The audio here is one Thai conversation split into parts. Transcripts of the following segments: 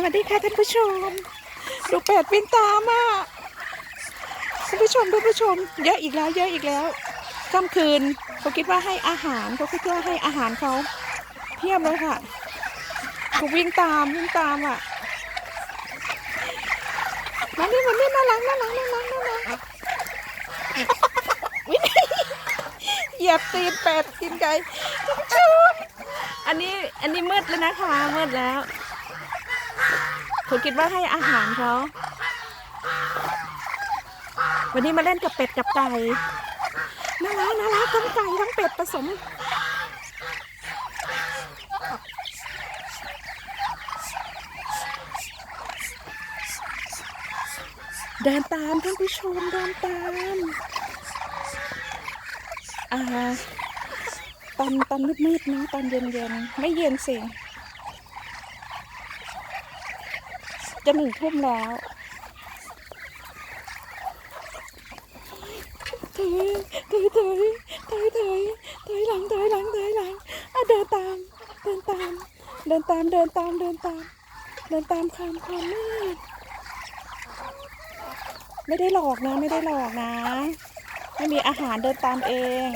สวัสดีค่ะท่านผู้ชม ดูเป็ดวิ่งตามอะท่านผู้ชมท่านผู้ชม เยอะอีกแล้ว เยอะอีกแล้วค่ำคืนเขาคิดว่าให้อาหารเขาคิดว่าให้อาหารเขาเพียบเลยค่ะเขาวิ่งตามวิ่งตามอะมานี่มานี่น่ารักน่ารักน่ารักน่ารักวิ่งเหยียบตีนเป็ดกินไก่ท่านผู้ชมอันนี้อันนี้มืดแล้วนะคะมืดแล้ว คุณคิดว่าให้อาหารเขาวันนี้มาเล่นกับเป็ดกับไก่น่ารักน่ารักทั้งไก่ทั้งเป็ดผสม เดินตามท่านผู้ชมเดินตามอ่าตอนตอนมืดๆนะตอนเย็นๆ ไม่เย็นสิ จะหนึ่งทุ่มแล้วถอยถอยถอยถอยถอยถอยหลังถอยหลังถอยหลังอะเดินตาม เดินตาม เดินตาม เดินตาม เดินตาม เดินตามความความมืดไม่ได้หลอกนะ ไม่ได้หลอกนะ ไม่มีอาหารเดินตามเอง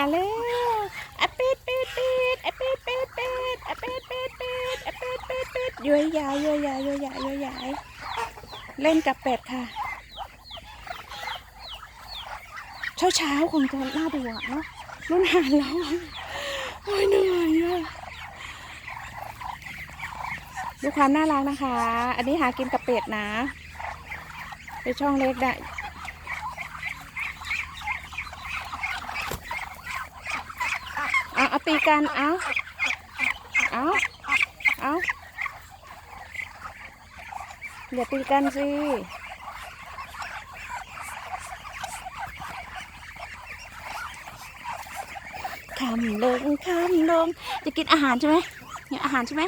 มาแล้วอเป็ดเป็ดเป็ดอเป็ดเป็ดเป็ดอเป็ดเป็ดเป็ดอเป็ดเป็ดเป็ดย้อยยายย้อยยายย้อยยายย้อยยายเล่นกับเป็ดค่ะ เช้าเช้าคงจะน่าดูอะเนาะรุ่นหานแล้วอะโอ้ยเหนื่อยอะดูความน่ารักนะคะ อันนี้หากินกับเป็ดนะ ไปช่องเล็กได้ เอาตีกันเอาเอาเอาอย่าตีกันสิคำลงคำลงจะกินอาหารใช่ไหมเนี่ยอาหารใช่ไหม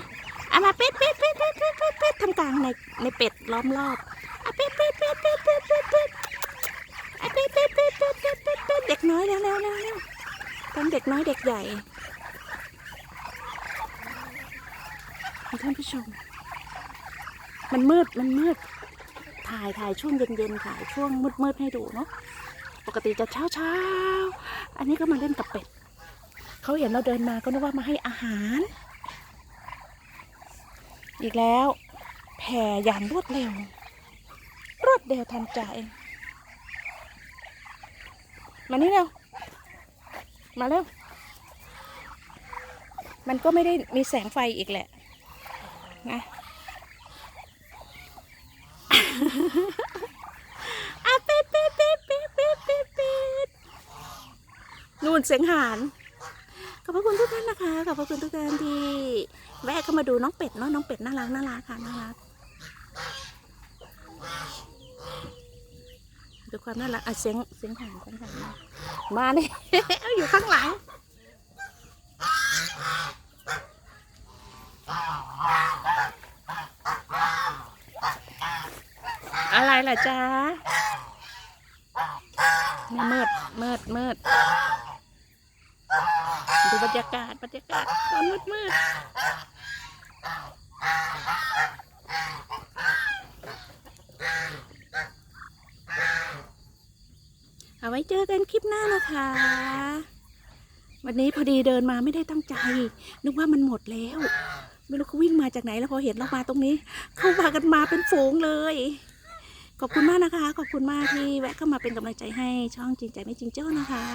เอามาเป็ดเป็ดเป็ดเป็ดเป็ดเป็ดเป็ดทำกลางในในเป็ดล้อมรอบอะเป็ดเป็ดเป็ดเป็ดเป็ดเป็ดเป็ดอะเป็ดเป็ดเป็ดเป็ดเป็ดเป็ดเป็ดเด็กน้อยเร็วเร็วเร็วเร็วทั้งเด็กน้อยเด็กใหญ่ ท่านผู้ชม มันมืดมันมืด ถ่ายถ่ายช่วงเย็นๆถ่ายช่วงมืดๆให้ดูเนาะปกติจะเช้าเช้าอันนี้ก็มาเล่นกับเป็ดเขาเห็นเราเดินมาก็นึกว่ามาให้อาหาร อีกแล้วแผ่อย่างรวดเร็ว รวดเร็วทันใจ มานี่เร็ว มาเร็ว มันก็ไม่ได้มีแสงไฟอีกแหละ นะอะเป็ดเป็ดเป็ดเป็ดเป็ดเป็ดเป็ดนู่นเสียงหานขอบพระคุณทุกท่านนะคะ ขอบพระคุณทุกท่านที่ แวะเข้ามาดูน้องเป็ดเนาะ น้องเป็ดน่ารักน่ารักค่ะน่ารักดูความน่ารักอะเสียงเสียงหานเสียงหานมาเลยอยู่ข้างหลัง อะไรล่ะจ๊ะเนี่ยมืดมืดมืดดูบรรยากาศบรรยากาศตอนมืดมืดเอาไว้เจอกันคลิปหน้านะคะ วันนี้พอดีเดินมาไม่ได้ตั้งใจ นึกว่ามันหมดแล้ว ไม่รู้เขาวิ่งมาจากไหนแล้วพอเห็นเรามาตรงนี้ เขาพากันมาเป็นฝูงเลย ขอบคุณมากนะคะ ขอบคุณมากที่แวะเข้ามาเป็นกำลังใจให้ช่องจริงใจไม่จริงเจ้านะคะ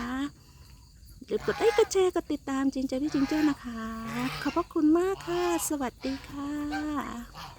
หรือกดไลค์กดแชร์กดติดตามจริงใจไม่จริงเจ้านะคะ ขอบพระคุณมากค่ะ สวัสดีค่ะ